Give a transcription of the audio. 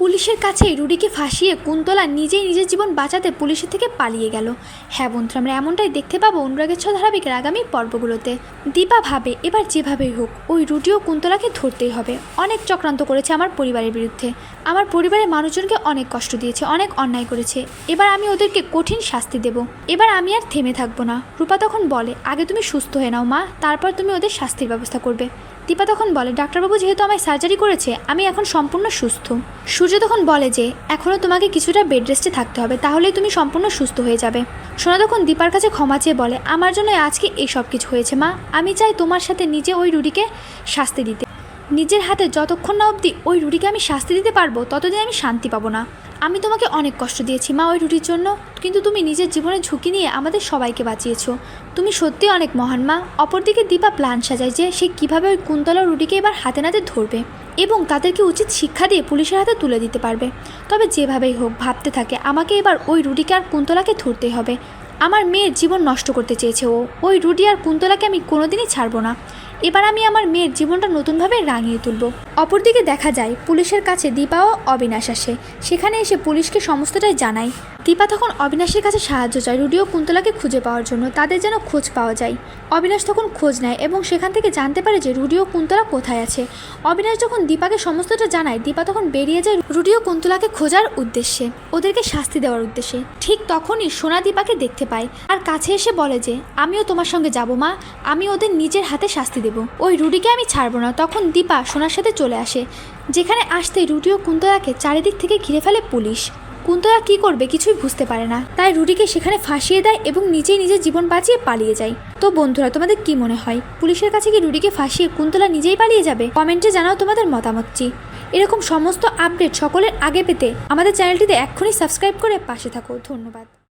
পুলিশের কাছে রুডিকে ফাঁসিয়ে কুন্তলা নিজেই নিজের জীবন বাঁচাতে পুলিশের থেকে পালিয়ে গেল। হ্যাঁ বন্ধুরা, আমরা এমনটাই দেখতে পাবো অনুরাগের ছ ধারাবাহিকের আগামী পর্বগুলোতে। দীপা ভাবে এবার যেভাবেই হোক, ওই রুটি ও কুন্তলাকে ধরতেই হবে। অনেক চক্রান্ত করেছে আমার পরিবারের বিরুদ্ধে। আমার পরিবারের মানুষজনকে অনেক কষ্ট দিয়েছে, অনেক অন্যায় করেছে। এবার আমি ওদেরকে কঠিন শাস্তি দেব। এবার আমি আর থেমে থাকব না। রূপা তখন বলে, আগে তুমি সুস্থ হয়ে নাও মা, তারপর তুমি ওদের শাস্তির ব্যবস্থা করবে। দীপা তখন বলে, ডাক্তারবাবু যেহেতু আমায় সার্জারি করেছে, আমি এখন সম্পূর্ণ সুস্থ। সূর্য তখন বলে যে, এখনও তোমাকে কিছুটা বেড রেস্টে থাকতে হবে, তাহলেই তুমি সম্পূর্ণ সুস্থ হয়ে যাবে। সোনা তখন দীপার কাছে ক্ষমা চেয়ে বলে, আমার জন্য আজকে এই সব কিছু হয়েছে, মা। আমি চাই তোমার সাথে নিজে ওই রুডিকে শাস্তি দিতে। নিজের হাতে যতক্ষণ না অবধি ওই রুটিকে আমি শাস্তি দিতে পারব, ততদিন আমি শান্তি পাবো না। আমি তোমাকে অনেক কষ্ট দিয়েছি মা ওই রুটির জন্য, কিন্তু তুমি নিজের জীবনের ঝুঁকি নিয়ে আমাদের সবাইকে বাঁচিয়েছো। তুমি সত্যি অনেক মহান মা। অপরদিকে দীপা প্ল্যান সাজায় যে সে কীভাবে ওই কুন্তলা রুটিকে এবার হাতে নাতে ধরবে এবং তাদেরকে উচিত শিক্ষা দিয়ে পুলিশের হাতে তুলে দিতে পারবে। তবে যেভাবেই হোক, ভাবতে থাকে, আমাকে এবার ওই রুটিকে আর কুন্তলাকে ধরতেই হবে। আমার মেয়ের জীবন নষ্ট করতে চেয়েছে ও। ওই রুটি আর কুন্তলাকে আমি কোনোদিনই ছাড়বো না। এবার আমি আমার মেয়ের জীবনটা নতুনভাবে রাঙিয়ে তুলব। অপরদিকে দেখা যায়, পুলিশের কাছে দীপা ও অবিনাশ আসে। সেখানে এসে পুলিশকে সমস্তটাই জানায়। দীপা তখন অবিনাশের কাছে সাহায্য চায় রুডি ও কুন্তলাকে খুঁজে পাওয়ার জন্য, তাদের যেন খোঁজ পাওয়া যায়। অবিনাশ তখন খোঁজ নেয় এবং সেখান থেকে জানতে পারে যে রুডি ও কুন্তলা কোথায় আছে। অবিনাশ যখন দীপাকে সমস্তটা জানায়, দীপা তখন বেরিয়ে যায় রুডি ও কুন্তলাকে খোঁজার উদ্দেশ্যে, ওদেরকে শাস্তি দেওয়ার উদ্দেশ্যে। ঠিক তখনই সোনা দীপাকে দেখতে পায় আর কাছে এসে বলে যে, আমিও তোমার সঙ্গে যাব মা আমি ওদের নিজের হাতে শাস্তি দেব। ওই রুডিকে আমি ছাড়বো না। তখন দীপা সোনার সাথে চলে আসে। যেখানে আসতেই রুটি ও কুন্তলাকে চারিদিক থেকে ঘিরে ফেলে পুলিশ। কুন্তলা কি করবে কিছুই বুঝতে পারে না। তাই রুডিকে সেখানে ফাঁসিয়ে দেয় এবং নিজেই নিজের জীবন বাঁচিয়ে পালিয়ে যায়। তো বন্ধুরা, তোমাদের কি মনে হয়? পুলিশের কাছে কি রুডিকে ফাঁসিয়ে কুন্তলা নিজেই পালিয়ে যাবে? কমেন্টে জানাও তোমাদের মতামতটি এরকম সমস্ত আপডেট সকলের আগে পেতে আমাদের চ্যানেলটিতে এক্ষুনি সাবস্ক্রাইব করে পাশে থাকো। ধন্যবাদ।